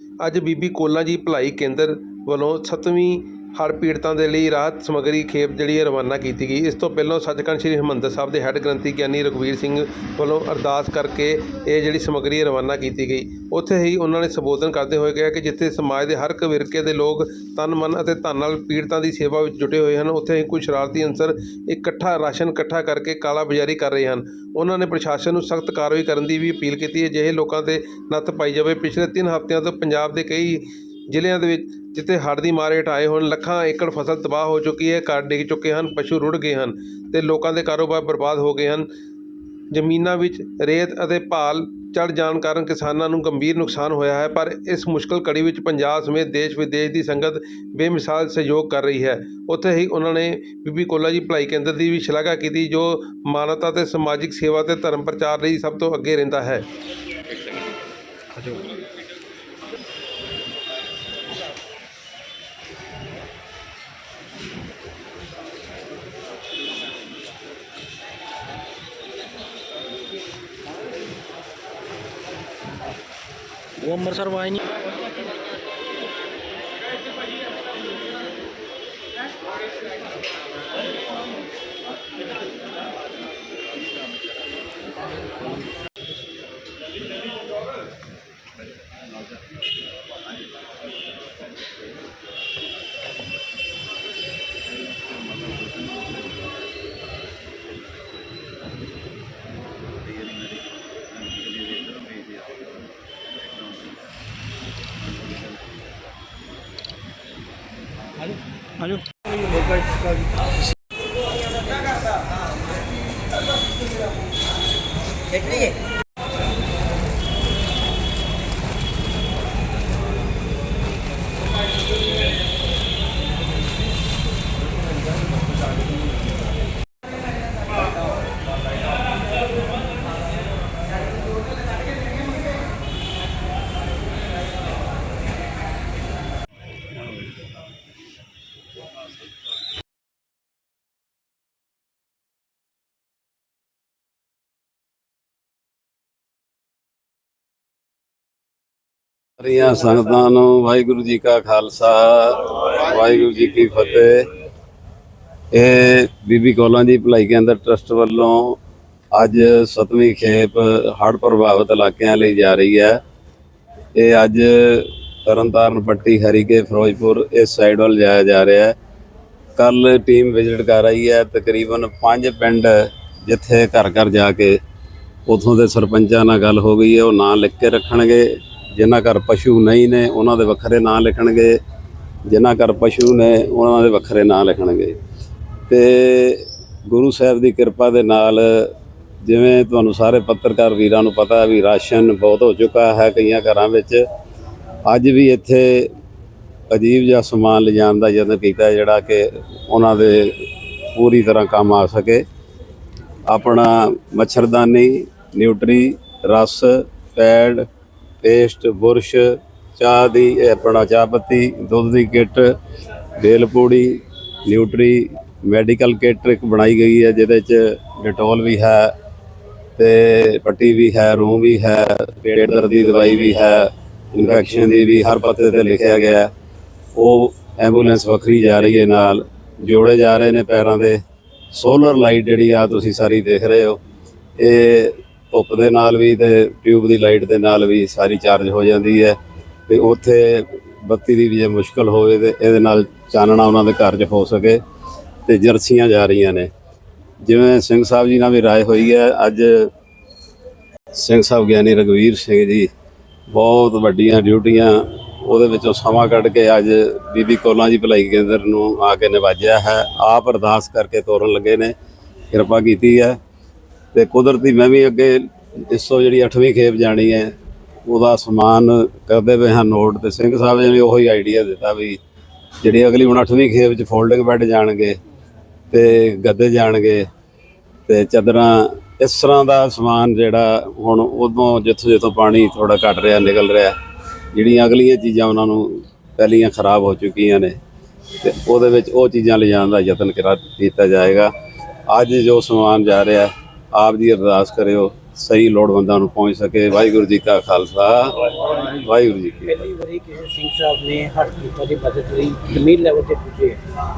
ਅੱਜ ਬੀਬੀ ਕੋਲਾ ਜੀ ਭਲਾਈ ਕੇਂਦਰ ਵੱਲੋਂ ਸੱਤਵੀਂ ਹਰ ਪੀੜਤਾਂ ਦੇ ਲਈ ਰਾਹਤ ਸਮੱਗਰੀ ਖੇਪ ਜਿਹੜੀ ਹੈ ਰਵਾਨਾ ਕੀਤੀ ਗਈ। ਇਸ ਤੋਂ ਪਹਿਲਾਂ ਸੱਚਖੰਡ ਸ੍ਰੀ ਹਰਿਮੰਦਰ ਸਾਹਿਬ ਦੇ ਹੈੱਡ ਗ੍ਰੰਥੀ ਗਿਆਨੀ ਰਘਵੀਰ ਸਿੰਘ ਵੱਲੋਂ ਅਰਦਾਸ ਕਰਕੇ ਇਹ ਜਿਹੜੀ ਸਮੱਗਰੀ ਹੈ ਰਵਾਨਾ ਕੀਤੀ ਗਈ। ਉੱਥੇ ਹੀ ਉਹਨਾਂ ਨੇ ਸੰਬੋਧਨ ਕਰਦੇ ਹੋਏ ਕਿਹਾ ਕਿ ਜਿੱਥੇ ਸਮਾਜ ਦੇ ਹਰ ਇੱਕ ਵਿਰਕੇ ਦੇ ਲੋਕ ਤਨ, ਮਨ ਅਤੇ ਧਨ ਨਾਲ ਪੀੜਤਾਂ ਦੀ ਸੇਵਾ ਵਿੱਚ ਜੁਟੇ ਹੋਏ ਹਨ, ਉੱਥੇ ਹੀ ਕੁਝ ਸ਼ਰਾਰਤੀ ਅਨਸਰ ਇਕੱਠਾ ਰਾਸ਼ਨ ਇਕੱਠਾ ਕਰਕੇ ਕਾਲਾ ਬਾਜ਼ਾਰੀ ਕਰ ਰਹੇ ਹਨ। ਉਹਨਾਂ ਨੇ ਪ੍ਰਸ਼ਾਸਨ ਨੂੰ ਸਖਤ ਕਾਰਵਾਈ ਕਰਨ ਦੀ ਵੀ ਅਪੀਲ ਕੀਤੀ ਹੈ। ਜਿਹੇ ਲੋਕਾਂ ਤੇ ਨੱਥ ਪਾਈ ਜਾਵੇ। ਪਿਛਲੇ 3 ਹਫ਼ਤਿਆਂ ਤੋਂ ਪੰਜਾਬ ਦੇ ਕਈ ਜ਼ਿਲ੍ਹਿਆਂ ਦੇ ਵਿੱਚ, ਜਿੱਥੇ ਹੜ੍ਹ ਦੀ ਮਾਰ ਹੇਠ ਆਏ ਹੋਣ, ਲੱਖਾਂ ਏਕੜ ਫਸਲ ਤਬਾਹ ਹੋ ਚੁੱਕੀ ਹੈ, ਘਰ ਡਿੱਗ ਚੁੱਕੇ ਹਨ, ਪਸ਼ੂ ਰੁੜ ਗਏ ਹਨ ਤੇ ਲੋਕਾਂ ਦੇ ਕਾਰੋਬਾਰ ਬਰਬਾਦ ਹੋ ਗਏ ਹਨ। ਜ਼ਮੀਨਾਂ ਵਿੱਚ ਰੇਤ ਅਤੇ ਭਾਲ ਚੜ ਜਾਣ ਕਾਰਨ ਕਿਸਾਨਾਂ ਨੂੰ ਗੰਭੀਰ ਨੁਕਸਾਨ ਹੋਇਆ ਹੈ, ਪਰ ਇਸ ਮੁਸ਼ਕਲ ਘੜੀ ਵਿੱਚ ਪੰਜਾਬ ਸਮੇਤ ਦੇਸ਼ ਵਿਦੇਸ਼ ਦੀ ਸੰਗਤ ਬੇਮਿਸਾਲ ਸਹਿਯੋਗ ਕਰ ਰਹੀ ਹੈ। ਉੱਥੇ ਹੀ ਉਹਨਾਂ ਨੇ ਬੀਬੀ ਕੋਲਾ ਜੀ ਭਲਾਈ ਕੇਂਦਰ ਦੀ ਵੀ ਸ਼ਲਾਘਾ ਕੀਤੀ, ਜੋ ਮਾਨਵਤਾ ਤੇ ਸਮਾਜਿਕ ਸੇਵਾ ਤੇ ਧਰਮ ਪ੍ਰਚਾਰ ਲਈ ਸਭ ਤੋਂ ਅੱਗੇ ਰਹਿੰਦਾ ਹੈ। ਉਹ ਅੰਮ੍ਰਿਤਸਰ Valeu. ਨਹੀਂ ਸੰਗਤਾਂ ਨੂੰ ਵਾਹਿਗੁਰੂ ਜੀ ਕਾ ਖਾਲਸਾ, ਵਾਹਿਗੁਰੂ ਜੀ ਕੀ ਫਤਿਹ। ਇਹ ਬੀਬੀ ਕੌਲਾਂ ਜੀ ਭਲਾਈ ਕੇਂਦਰ ਟਰਸਟ ਵੱਲੋਂ ਅੱਜ ਸਤਵੀਂ ਖੇਪ ਹੜ੍ਹ ਪ੍ਰਭਾਵਿਤ ਇਲਾਕਿਆਂ ਲਈ ਜਾ ਰਹੀ ਹੈ। ਇਹ ਅੱਜ ਤਰਨਤਾਰਨ ਪੱਟੀ, ਹਰੀਕੇ, ਫਿਰੋਜ਼ਪੁਰ ਇਸ ਸਾਈਡ ਵੱਲ ਜਾਇਆ ਜਾ ਰਿਹਾ ਹੈ। ਕੱਲ ਟੀਮ ਵਿਜ਼ਿਟ ਕਰ ਰਹੀ ਹੈ। ਤਕਰੀਬਨ 5 ਪਿੰਡ ਜਿੱਥੇ ਘਰ ਘਰ ਜਾ ਕੇ ਉਥੋਂ ਦੇ ਸਰਪੰਚਾਂ ਨਾਲ ਗੱਲ ਹੋ ਗਈ ਹੈ। ਉਹ ਨਾਂ ਲਿਖ ਕੇ ਰੱਖਣਗੇ। ਜਿਨ੍ਹਾਂ ਘਰ ਪਸ਼ੂ ਨਹੀਂ ਨੇ, ਉਹਨਾਂ ਦੇ ਵੱਖਰੇ ਨਾਂ ਲਿਖਣਗੇ। ਜਿਨ੍ਹਾਂ ਘਰ ਪਸ਼ੂ ਨੇ, ਉਹਨਾਂ ਦੇ ਵੱਖਰੇ ਨਾਂ ਲਿਖਣਗੇ। ਤੇ ਗੁਰੂ ਸਾਹਿਬ ਦੀ ਕਿਰਪਾ ਦੇ ਨਾਲ ਜਿਵੇਂ ਤੁਹਾਨੂੰ ਸਾਰੇ ਪੱਤਰਕਾਰ ਵੀਰਾਂ ਨੂੰ ਪਤਾ ਹੈ ਵੀ ਰਾਸ਼ਨ ਬਹੁਤ ਹੋ ਚੁੱਕਾ ਹੈ ਕਈਆਂ ਘਰਾਂ ਵਿੱਚ। ਅੱਜ ਵੀ ਇੱਥੇ ਅਜੀਬ ਜਿਹਾ ਸਮਾਨ ਲਿਜਾਣ ਦਾ ਯਤਨ ਕੀਤਾ ਜਿਹੜਾ ਕਿ ਉਹਨਾਂ ਦੇ ਪੂਰੀ ਤਰ੍ਹਾਂ ਕੰਮ ਆ ਸਕੇ। ਆਪਣਾ ਮੱਛਰਦਾਨੀ, ਨਿਊਟਰੀ, ਰਸ, ਪੈਡ ਪੇਸਟ, ਬੁਰਸ਼, ਚਾਹ ਦੀ, ਇਹ ਆਪਣਾ ਚਾਹ ਪੱਤੀ, ਦੁੱਧ ਦੀ ਕਿੱਟ, ਬੇਲ ਪੂੜੀ, ਨਿਊਟਰੀ, ਮੈਡੀਕਲ ਕਿੱਟ ਇੱਕ ਬਣਾਈ ਗਈ ਹੈ, ਜਿਹਦੇ ਚ ਡਿਟੋਲ ਵੀ ਹੈ ਤੇ ਪੱਟੀ ਵੀ ਹੈ ਰੂਮ ਵੀ ਹੈ, ਪੇਟ ਦਰਦ ਦੀ ਦਵਾਈ ਵੀ ਹੈ, ਇਨਫੈਕਸ਼ਨ ਦੀ ਵੀ ਹਰ ਪੱਤੇ ਤੇ ਲਿਖਿਆ ਗਿਆ ਉਹ ਐਂਬੂਲੈਂਸ ਵੱਖਰੀ ਜਾ ਰਹੀ ਹੈ ਨਾਲ, ਜੋੜੇ ਜਾ ਰਹੇ ਨੇ ਪੈਰਾਂ ਦੇ। ਸੋਲਰ ਲਾਈਟ ਜਿਹੜੀ ਆ, ਤੁਸੀਂ ਸਾਰੀ ਦੇਖ ਰਹੇ ਹੋ। ਇਹ ਧੁੱਪ ਦੇ ਨਾਲ ਵੀ ਤੇ ਟਿਊਬ ਦੀ ਲਾਈਟ ਦੇ ਨਾਲ ਵੀ ਸਾਰੀ ਚਾਰਜ ਹੋ ਜਾਂਦੀ ਹੈ ਤੇ ਉੱਥੇ ਬੱਤੀ ਦੀ ਵੀ ਜੇ ਮੁਸ਼ਕਲ ਹੋਵੇ ਤੇ ਇਹਦੇ ਨਾਲ ਚਾਨਣਾ ਉਹਨਾਂ ਦੇ ਘਰ 'ਚ ਹੋ ਸਕੇ ਤੇ ਜਰਸੀਆਂ ਜਾ ਰਹੀਆਂ ਨੇ। ਜਿਵੇਂ ਸਿੰਘ ਸਾਹਿਬ ਜੀ ਨਾਲ ਵੀ ਰਾਏ ਹੋਈ ਹੈ, ਅੱਜ ਸਿੰਘ ਸਾਹਿਬ ਗਿਆਨੀ ਰਗਵੀਰ ਸਿੰਘ ਜੀ ਬਹੁਤ ਵੱਡੀਆਂ ਡਿਊਟੀਆਂ ਉਹਦੇ ਵਿੱਚੋਂ ਸਮਾਂ ਕੱਢ ਕੇ ਅੱਜ ਬੀਬੀ ਕੋਲਾਂ ਜੀ ਭਲਾਈ ਕੇਂਦਰ ਨੂੰ ਆ ਕੇ ਨਿਵਾਜਿਆ ਹੈ। ਆਪ ਅਰਦਾਸ ਕਰਕੇ ਤੋਰਨ ਲੱਗੇ ਨੇ। ਕਿਰਪਾ ਕੀਤੀ ਹੈ। ਤੇ ਕੁਦਰਤੀ ਮੈਂ ਵੀ ਅੱਗੇ ਇਸ ਤੋਂ ਜਿਹੜੀ 8ਵੀਂ ਖੇਪ ਜਾਣੀ ਹੈ, ਉਹਦਾ ਸਮਾਨ ਕਰਦੇ ਪਏ ਹਾਂ ਨੋਟ ਤੇ ਸਿੰਘ ਸਾਹਿਬ ਜੀ ਨੇ ਉਹੀ ਆਈਡੀਆ ਦਿੱਤਾ ਵੀ ਜਿਹੜੀ ਅਗਲੀ ਹੁਣ 8ਵੀਂ ਖੇਪ ਚ ਫੋਲਡਿੰਗ ਬੈੱਡ ਜਾਣਗੇ ਤੇ ਗੱਦੇ ਜਾਣਗੇ ਤੇ ਚਾਦਰਾਂ, ਇਸ ਤਰ੍ਹਾਂ ਦਾ ਸਮਾਨ ਜਿਹੜਾ ਹੁਣ ਉਦੋਂ ਜਿੱਥੋਂ ਜਿੱਥੋਂ ਪਾਣੀ ਥੋੜਾ ਘਟ ਰਿਹਾ, ਨਿਕਲ ਰਿਹਾ, ਜਿਹੜੀਆਂ ਅਗਲੀਆਂ ਚੀਜ਼ਾਂ ਉਹਨਾਂ ਨੂੰ ਪਹਿਲੀਆਂ ਖਰਾਬ ਹੋ ਚੁੱਕੀਆਂ ਨੇ ਤੇ ਉਹਦੇ ਵਿੱਚ ਉਹ ਚੀਜ਼ਾਂ ਲਿਜਾਣ ਦਾ ਯਤਨ ਕਰਾ, ਕੀਤਾ ਜਾਏਗਾ। ਅੱਜ ਜੋ ਸਮਾਨ ਜਾ ਰਿਹਾ ਆਪ ਦੀ ਅਰਦਾਸ ਕਰਿਓ ਸਹੀ ਲੋੜਵੰਦਾਂ ਨੂੰ ਪਹੁੰਚ ਸਕੇ। ਵਾਹਿਗੁਰੂ ਜੀ ਕਾ ਖਾਲਸਾ। ਵਾਹਿਗੁਰੂ ਜੀ ਕੀ ਪਹਿਲੀ ਵਾਰੀ ਕਿਸੇ ਸਿੰਘ ਸਾਹਿਬ ਨੇ ਹੱਟ ਕੀਤਾ ਦੀ ਬਜਟ ਲਈ ਜ਼ਮੀਨ ਲੈਵਲ ਤੇ ਪੁੱਜੇ।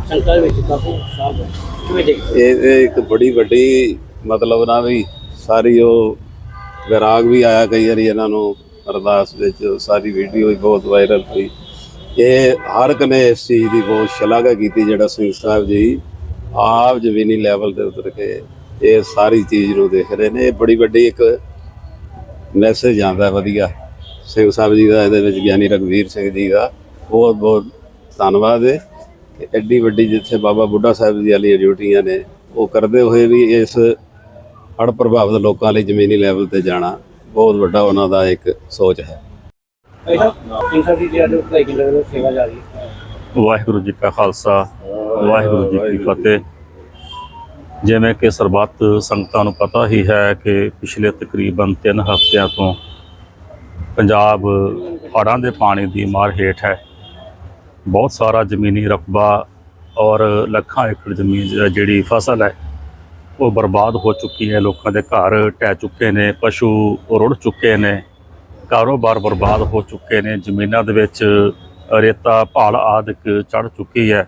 ਸੰਕਲ ਵਿੱਚ ਕਾਫੀ ਸਾਹਿਬ ਕਿਵੇਂ ਦੇਖਦੇ ਇਹ ਇਹ ਇੱਕ ਬੜੀ ਵੱਡੀ ਮਤਲਬ ਨਾ ਵੀ ਸਾਰੀ ਉਹ ਵਿਰਾਗ ਵੀ ਆਇਆ ਕਈ ਵਾਰੀ ਇਹਨਾਂ ਨੂੰ ਅਰਦਾਸ ਵਿੱਚ। ਸਾਰੀ ਵੀਡੀਓ ਵੀ ਬਹੁਤ ਵਾਇਰਲ ਹੋਈ। ਇਹ ਹਰ ਇੱਕ ਨੇ ਇਸ ਚੀਜ਼ ਦੀ ਬਹੁਤ ਸ਼ਲਾਘਾ ਕੀਤੀ ਜਿਹੜਾ ਸਿੰਘ ਸਾਹਿਬ ਜੀ ਆਪ ਜ਼ਮੀਨੀ ਲੈਵਲ ਤੇ ਉਤਰ ਕੇ ਇਹ ਸਾਰੀ ਚੀਜ਼ ਨੂੰ ਦੇਖ ਰਹੇ ਨੇ। ਇਹ ਬੜੀ ਵੱਡੀ ਇੱਕ ਮੈਸੇਜ ਆਉਂਦਾ ਵਧੀਆ। ਸਿੰਘ ਸਾਹਿਬ ਜੀ ਦਾ ਇਹਦੇ ਵਿੱਚ ਗਿਆਨੀ ਰਗਵੀਰ ਸਿੰਘ ਜੀ ਦਾ ਬਹੁਤ ਬਹੁਤ ਧੰਨਵਾਦ ਹੈ ਕਿ ਐਡੀ ਵੱਡੀ ਜਿੱਥੇ ਬਾਬਾ ਬੁੱਢਾ ਸਾਹਿਬ ਜੀ ਵਾਲੀਆਂ ਡਿਊਟੀਆਂ ਨੇ ਉਹ ਕਰਦੇ ਹੋਏ ਵੀ ਇਸ ਹੜ੍ਹ ਪ੍ਰਭਾਵਿਤ ਲੋਕਾਂ ਲਈ ਜ਼ਮੀਨੀ ਲੈਵਲ ਤੇ ਜਾਣਾ ਬਹੁਤ ਵੱਡਾ ਉਹਨਾਂ ਦਾ ਇੱਕ ਸੋਚ ਹੈ। ਵਾਹਿਗੁਰੂ ਜੀ ਕਾ ਖਾਲਸਾ ਵਾਹਿਗੁਰੂ ਜੀ ਕੀ ਫਤਿਹ। ਜਿਵੇਂ ਕਿ ਸਰਬੱਤ ਸੰਗਤਾਂ ਨੂੰ ਪਤਾ ਹੀ ਹੈ ਕਿ ਪਿਛਲੇ ਤਕਰੀਬਨ 3 ਹਫ਼ਤਿਆਂ ਤੋਂ ਪੰਜਾਬ ਹੜ੍ਹਾਂ ਦੇ ਪਾਣੀ ਦੀ ਮਾਰ ਹੇਠ ਹੈ। ਬਹੁਤ ਸਾਰਾ ਜ਼ਮੀਨੀ ਰਕਬਾ ਔਰ ਲੱਖਾਂ ਏਕੜ ਜ਼ਮੀਨ ਜਿਹੜੀ ਫਸਲ ਹੈ, ਉਹ ਬਰਬਾਦ ਹੋ ਚੁੱਕੀ ਹੈ। ਲੋਕਾਂ ਦੇ ਘਰ ਟਹਿ ਚੁੱਕੇ ਨੇ, ਪਸ਼ੂ ਰੁੜ ਚੁੱਕੇ ਨੇ, ਕਾਰੋਬਾਰ ਬਰਬਾਦ ਹੋ ਚੁੱਕੇ ਨੇ, ਜ਼ਮੀਨਾਂ ਦੇ ਵਿੱਚ ਰੇਤਾ, ਭਾਲ ਆਦਿਕ ਚੜ ਚੁੱਕੀ ਹੈ।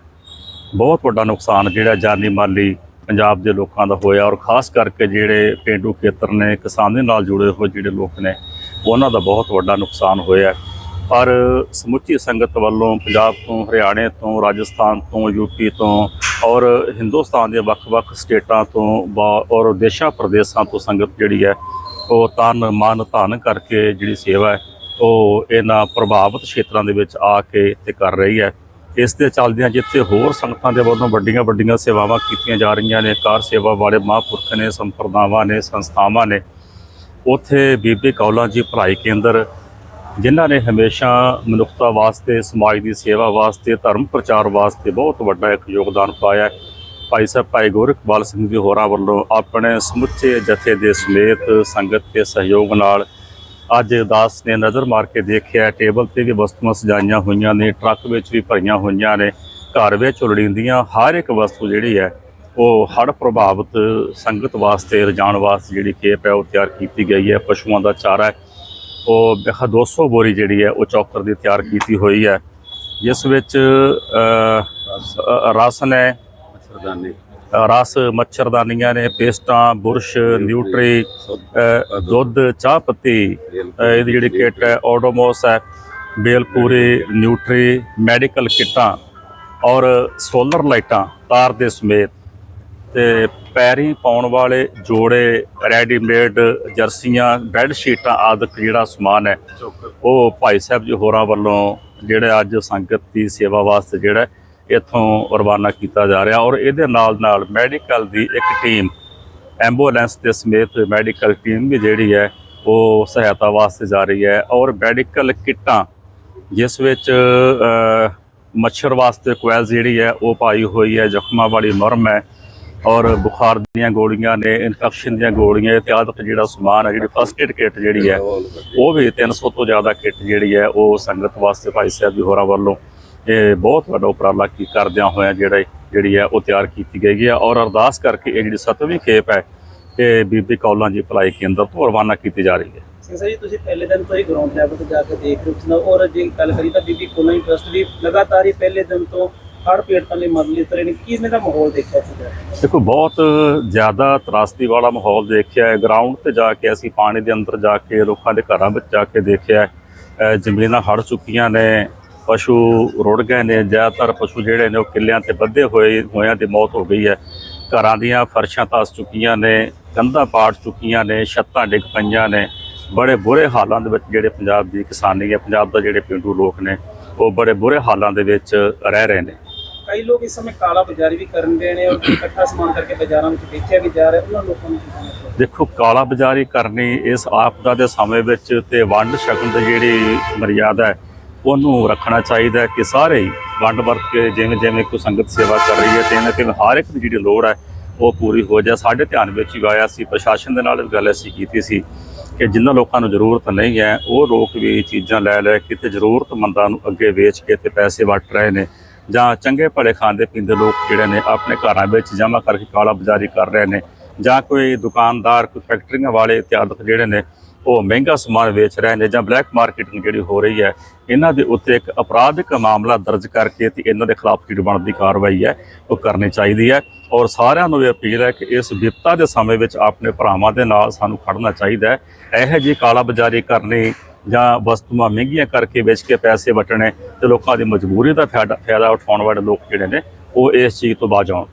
ਬਹੁਤ ਵੱਡਾ ਨੁਕਸਾਨ ਜਿਹੜਾ ਜਾਨੀ ਮਾਲੀ ਪੰਜਾਬ ਦੇ ਲੋਕਾਂ ਦਾ ਹੋਇਆ ਔਰ ਖਾਸ ਕਰਕੇ ਜਿਹੜੇ ਪਿੰਡੂ ਖੇਤਰ ਨੇ, ਕਿਸਾਨ ਦੇ ਨਾਲ ਜੁੜੇ ਹੋਏ ਜਿਹੜੇ ਲੋਕ ਨੇ, ਉਹਨਾਂ ਦਾ ਬਹੁਤ ਵੱਡਾ ਨੁਕਸਾਨ ਹੋਇਆ। ਪਰ ਸਮੁੱਚੀ ਸੰਗਤ ਵੱਲੋਂ ਪੰਜਾਬ ਤੋਂ, ਹਰਿਆਣੇ ਤੋਂ, ਰਾਜਸਥਾਨ ਤੋਂ ਯੂਪੀ ਤੋਂ ਔਰ ਹਿੰਦੁਸਤਾਨ ਦੇ ਵੱਖ-ਵੱਖ ਸਟੇਟਾਂ ਤੋਂ ਬਾ- ਔਰ ਦੇਸ਼ਾਂ ਪ੍ਰਦੇਸ਼ਾਂ ਤੋਂ ਸੰਗਤ ਜਿਹੜੀ ਹੈ, ਉਹ ਤਨ ਮਨ ਧਨ ਕਰਕੇ ਜਿਹੜੀ ਸੇਵਾ ਹੈ, ਉਹ ਇਹਨਾਂ ਪ੍ਰਭਾਵਿਤ ਖੇਤਰਾਂ ਦੇ ਵਿੱਚ ਆ ਕੇ ਤੇ ਕਰ ਰਹੀ ਹੈ। ਇਸ ਦੇ ਚੱਲਦਿਆਂ ਜਿੱਥੇ ਹੋਰ ਸੰਗਤਾਂ ਦੇ ਵੱਲੋਂ ਵੱਡੀਆਂ ਵੱਡੀਆਂ ਸੇਵਾਵਾਂ ਕੀਤੀਆਂ ਜਾ ਰਹੀਆਂ ਨੇ, ਕਾਰ ਸੇਵਾ ਵਾਲੇ ਮਹਾਂਪੁਰਖ ਨੇ, ਸੰਪਰਦਾਵਾਂ ਨੇ, ਸੰਸਥਾਵਾਂ ਨੇ, ਉੱਥੇ ਬੀਬੀ ਕੌਲਾਂ ਜੀ ਭਲਾਈ ਕੇਂਦਰ, ਜਿਨ੍ਹਾਂ ਨੇ ਹਮੇਸ਼ਾ ਮਨੁੱਖਤਾ ਵਾਸਤੇ, ਸਮਾਜ ਦੀ ਸੇਵਾ ਵਾਸਤੇ, ਧਰਮ ਪ੍ਰਚਾਰ ਵਾਸਤੇ ਬਹੁਤ ਵੱਡਾ ਇੱਕ ਯੋਗਦਾਨ ਪਾਇਆ ਭਾਈ ਸਾਹਿਬ, ਭਾਈ ਗੋਰਖਵਾਲ ਸਿੰਘ ਜੀ ਹੋਰਾਂ ਵੱਲੋਂ ਆਪਣੇ ਸਮੁੱਚੇ ਜਥੇ ਦੇ ਸਮੇਤ ਸੰਗਤ ਦੇ ਸਹਿਯੋਗ ਨਾਲ ਅੱਜ ਦਾਸ ਨੇ ਨਜ਼ਰ ਮਾਰ ਕੇ ਦੇਖਿਆ ਟੇਬਲ ਤੇ ਵੀ ਵਸਤੂਆਂ ਸਜਾਈਆਂ ਹੋਈਆਂ ਨੇ ਟਰੱਕ ਵਿੱਚ ਵੀ ਭਰੀਆਂ ਹੋਈਆਂ ਨੇ ਘਰ ਵਿੱਚ ਲੋੜੀਂਦੀਆਂ ਹਰ ਇੱਕ ਵਸਤੂ ਜਿਹੜੀ ਹੈ ਉਹ ਹੜ੍ਹ ਪ੍ਰਭਾਵਿਤ ਸੰਗਤ ਵਾਸਤੇ ਰਜਾਉਣ ਵਾਸਤੇ ਜਿਹੜੀ ਖੇਪ ਹੈ ਉਹ ਤਿਆਰ ਕੀਤੀ ਗਈ ਹੈ ਪਸ਼ੂਆਂ ਦਾ ਚਾਰਾ ਹੈ ਉਹ ਬੇਖਾ 200 ਬੋਰੀ ਜਿਹੜੀ ਹੈ ਉਹ ਚੌਕਰ ਦੀ ਤਿਆਰ ਕੀਤੀ ਹੋਈ ਹੈ ਜਿਸ ਵਿੱਚ ਅ, ਹੈ ਮੱਛਰਦਾਨੀ। ਰਸ ਮੱਛਰਦਾਨੀਆਂ ਨੇ, ਪੇਸਟਾਂ, ਬੁਰਸ਼, ਨਿਊਟਰੀ ਦੁੱਧ, ਚਾਹ ਪੱਤੀ ਇਹਦੀ ਜਿਹੜੀ ਕਿੱਟ ਹੈ ਓਡੋਮੋਸ ਹੈ, ਬੇਲਪੂਰੀ, ਨਿਊਟਰੀ, ਮੈਡੀਕਲ ਕਿੱਟਾਂ ਔਰ ਸੋਲਰ ਲਾਈਟਾਂ, ਤਾਰ ਦੇ ਸਮੇਤ। ਤੇ ਪੈਰੀ ਪਾਉਣ ਵਾਲੇ ਜੋੜੇ, ਰੈਡੀਮੇਡ ਜਰਸੀਆਂ, ਬੈੱਡ ਸ਼ੀਟਾਂ ਆਦਿਕ ਜਿਹੜਾ ਸਮਾਨ ਹੈ, ਉਹ ਭਾਈ ਸਾਹਿਬ ਜੀ ਹੋਰਾਂ ਵੱਲੋਂ ਜਿਹੜਾ ਅੱਜ ਸੰਗਤ ਦੀ ਸੇਵਾ ਵਾਸਤੇ ਜਿਹੜਾ ਇੱਥੋਂ ਰਵਾਨਾ ਕੀਤਾ ਜਾ ਰਿਹਾ ਔਰ ਇਹਦੇ ਨਾਲ ਨਾਲ ਮੈਡੀਕਲ ਦੀ ਇੱਕ ਟੀਮ, ਐਂਬੂਲੈਂਸ ਦੇ ਸਮੇਤ ਮੈਡੀਕਲ ਟੀਮ ਵੀ ਜਿਹੜੀ ਹੈ, ਉਹ ਸਹਾਇਤਾ ਵਾਸਤੇ ਜਾ ਰਹੀ ਹੈ ਔਰ ਮੈਡੀਕਲ ਕਿੱਟਾਂ, ਜਿਸ ਵਿੱਚ ਮੱਛਰ ਵਾਸਤੇ ਕੋਇਲ ਜਿਹੜੀ ਹੈ, ਉਹ ਪਾਈ ਹੋਈ ਹੈ, ਜ਼ਖਮਾਂ ਵਾਲੀ ਮਰਮ ਹੈ ਔਰ ਬੁਖਾਰ ਦੀਆਂ ਗੋਲੀਆਂ ਨੇ, ਇਨਫੈਕਸ਼ਨ ਦੀਆਂ ਗੋਲੀਆਂ ਇਤਿਆਦਿਕ ਜਿਹੜਾ ਸਮਾਨ ਹੈ, ਜਿਹੜੀ ਫਸਟ ਏਡ ਕਿੱਟ ਜਿਹੜੀ ਹੈ, ਉਹ ਵੀ 300 ਤੋਂ ਜ਼ਿਆਦਾ ਕਿੱਟ ਜਿਹੜੀ ਹੈ, ਉਹ ਸੰਗਤ ਵਾਸਤੇ ਭਾਈ ਸਾਹਿਬ ਜੀ ਹੋਰਾਂ ਵੱਲੋਂ ਇਹ ਬਹੁਤ ਵੱਡਾ ਉਪਰਾਲਾ ਕੀ ਕਰਦਿਆਂ ਹੋਇਆਂ ਜਿਹੜਾ ਜਿਹੜੀ ਹੈ ਉਹ ਤਿਆਰ ਕੀਤੀ ਗਈ ਹੈ ਔਰ ਅਰਦਾਸ ਕਰਕੇ ਇਹ ਜਿਹੜੀ ਸਤਵੀਂ ਖੇਪ ਹੈ ਇਹ ਬੀਬੀ ਕੌਲਾਂ ਜੀ ਭਲਾਈ ਕੇਂਦਰ ਤੋਂ ਰਵਾਨਾ ਕੀਤੀ ਜਾ ਰਹੀ ਹੈ। ਜੀ ਤੁਸੀਂ ਪਹਿਲੇ ਦਿਨ ਤੋਂ ਹੀ ਗਰਾਊਂਡ ਲੈਵਲ ਤੇ ਜਾ ਕੇ ਦੇਖ ਰਹੇ ਹੋ ਔਰ ਜੇ ਗੱਲ ਕਰੀ ਤਾਂ ਬੀਬੀ ਕੋਲੋਂ ਟਰਸਟ ਵੀ ਲਗਾਤਾਰ ਹੀ ਪਹਿਲੇ ਦਿਨ ਤੋਂ ਹੜ੍ਹ ਪੀੜਤਾਂ ਲਈ ਮਦਦ ਲਈ ਤਰੇ ਨੇ। ਨੇ ਦਾ ਮਾਹੌਲ ਦੇਖਿਆ ਸੀਗਾ ਦੇਖੋ ਬਹੁਤ ਜ਼ਿਆਦਾ ਤਰਾਸਦੀ ਵਾਲਾ ਮਾਹੌਲ ਦੇਖਿਆ ਹੈ। ਗਰਾਊਂਡ ਤੇ ਜਾ ਕੇ ਅਸੀਂ ਪਾਣੀ ਦੇ ਅੰਦਰ ਜਾ ਕੇ ਲੋਕਾਂ ਦੇ ਘਰਾਂ ਵਿੱਚ ਜਾ ਕੇ ਦੇਖਿਆ ਜ਼ਮੀਨਾਂ ਹੜ ਚੁੱਕੀਆਂ ਨੇ। ਪਸ਼ੂ ਰੁੜ ਗਏ ਨੇ ਜ਼ਿਆਦਾਤਰ ਪਸ਼ੂ ਜਿਹੜੇ ਨੇ ਉਹ ਕਿੱਲਿਆਂ ਤੇ ਬੱਧੇ ਹੋਏ ਹੋਇਆਂ ਦੀ ਮੌਤ ਹੋ ਗਈ ਹੈ। ਘਰਾਂ ਦੀਆਂ ਫਰਸ਼ਾਂ ਧਸ ਚੁੱਕੀਆਂ ਨੇ ਕੰਧਾਂ ਪਾੜ ਚੁੱਕੀਆਂ ਨੇ ਛੱਤਾਂ ਡਿੱਗ ਪਈਆਂ ਨੇ। ਬੜੇ ਬੁਰੇ ਹਾਲਾਂ ਦੇ ਵਿੱਚ ਜਿਹੜੇ ਪੰਜਾਬ ਦੀ ਕਿਸਾਨੀ ਹੈ ਪੰਜਾਬ ਦਾ ਜਿਹੜੇ ਪਿੰਡੂ ਲੋਕ ਨੇ ਉਹ ਬੜੇ ਬੁਰੇ ਹਾਲਾਂ ਦੇ ਵਿੱਚ ਰਹਿ ਰਹੇ ਨੇ। ਕਈ ਲੋਕ ਇਸ ਸਮੇਂ ਕਾਲਾ ਬਾਜ਼ਾਰੀ ਵੀ ਕਰਨ ਦੇ ਨੇ ਔਰ ਇਕੱਠਾ ਸਮਾਨ ਕਰਕੇ ਬਾਜ਼ਾਰਾਂ ਵਿੱਚ ਵੇਚਿਆ ਵੀ ਜਾ ਰਿਹਾ ਉਹਨਾਂ ਲੋਕਾਂ ਨੂੰ ਦੇਖੋ ਕਾਲਾ ਬਾਜ਼ਾਰੀ ਕਰਨੀ ਇਸ ਆਪਦਾ ਦੇ ਸਮੇਂ ਵਿੱਚ ਤੇ ਵੰਡ ਛਕਣ ਦੀ ਜਿਹੜੀ ਮਰਿਆਦਾ ਹੈ ਉਹਨੂੰ ਰੱਖਣਾ ਚਾਹੀਦਾ ਕਿ ਸਾਰੇ ਹੀ ਵੰਡ ਵਰਤ ਕੇ ਜਿਵੇਂ ਜਿਵੇਂ ਕੋਈ ਸੰਗਤ ਸੇਵਾ ਕਰ ਰਹੀ ਹੈ ਤੇ ਇਹਨਾਂ ਤੇ ਹਰ ਇੱਕ ਦੀ ਜਿਹੜੀ ਲੋੜ ਹੈ, ਉਹ ਪੂਰੀ ਹੋ ਜਾਏ। ਸਾਡੇ ਧਿਆਨ ਵਿੱਚ ਹੀ ਆਇਆ ਸੀ, ਪ੍ਰਸ਼ਾਸਨ ਦੇ ਨਾਲ ਵੀ ਗੱਲ ਅਸੀਂ ਕੀਤੀ ਸੀ ਕਿ ਜਿਨ੍ਹਾਂ ਲੋਕਾਂ ਨੂੰ ਜ਼ਰੂਰਤ ਨਹੀਂ ਹੈ, ਉਹ ਲੋਕ ਵੀ ਚੀਜ਼ਾਂ ਲੈ ਲੈ ਕੇ ਤੇ ਜ਼ਰੂਰਤਮੰਦਾਂ ਨੂੰ ਅੱਗੇ ਵੇਚ ਕੇ ਤੇ ਪੈਸੇ ਵਟ ਰਹੇ ਨੇ। ਜਾਂ ਚੰਗੇ ਭਲੇ ਖਾਂਦੇ ਪੀਂਦੇ ਲੋਕ ਜਿਹੜੇ ਨੇ, ਆਪਣੇ ਘਰਾਂ ਵਿੱਚ ਜਮ੍ਹਾਂ ਕਰਕੇ ਕਾਲਾ ਬਾਜ਼ਾਰੀ ਕਰ ਰਹੇ ਨੇ। ਜਾਂ ਕੋਈ ਦੁਕਾਨਦਾਰ, ਕੋਈ ਫੈਕਟਰੀਆਂ ਵਾਲੇ ਇਤਿਆਦਿਕ ਜਿਹੜੇ ਨੇ ਉਹ ਮਹਿੰਗਾ ਸਮਾਨ ਵੇਚ ਰਹੇ ਨੇ ਜਾਂ ਬਲੈਕ ਮਾਰਕੀਟਿੰਗ ਜਿਹੜੀ ਹੋ ਰਹੀ ਹੈ, ਇਹਨਾਂ ਦੇ ਉੱਤੇ ਇੱਕ ਅਪਰਾਧਿਕ ਮਾਮਲਾ ਦਰਜ ਕਰਕੇ ਤੇ ਇਹਨਾਂ ਦੇ ਖਿਲਾਫ ਜਿਹੜੀ ਬਣਦੀ ਕਾਰਵਾਈ ਹੈ, ਉਹ ਕਰਨੀ ਚਾਹੀਦੀ ਹੈ। ਔਰ ਸਾਰਿਆਂ ਨੂੰ ਇਹ ਅਪੀਲ ਹੈ ਕਿ ਇਸ ਵਿਪਤਾ ਦੇ ਸਮੇਂ ਵਿੱਚ ਆਪਣੇ ਭਰਾਵਾਂ ਦੇ ਨਾਲ ਸਾਨੂੰ ਖੜਨਾ ਚਾਹੀਦਾ ਹੈ। ਇਹੋ ਜਿਹੀ ਕਾਲਾ ਬਾਜ਼ਾਰੀ ਕਰਨੀ ਜਾਂ ਵਸਤੂਆਂ ਮਹਿੰਗੀਆਂ ਕਰਕੇ ਵੇਚ ਕੇ ਪੈਸੇ ਵਟਣੇ ਤੇ ਲੋਕਾਂ ਦੀ ਮਜਬੂਰੀ ਦਾ ਫਾਇਦਾ ਫਾਇਦਾ ਉਠਾਉਣ ਵਾਲੇ ਲੋਕ ਜਿਹੜੇ ਨੇ, ਉਹ ਇਸ ਚੀਜ਼ ਤੋਂ ਬਾਜ ਆਉਣ।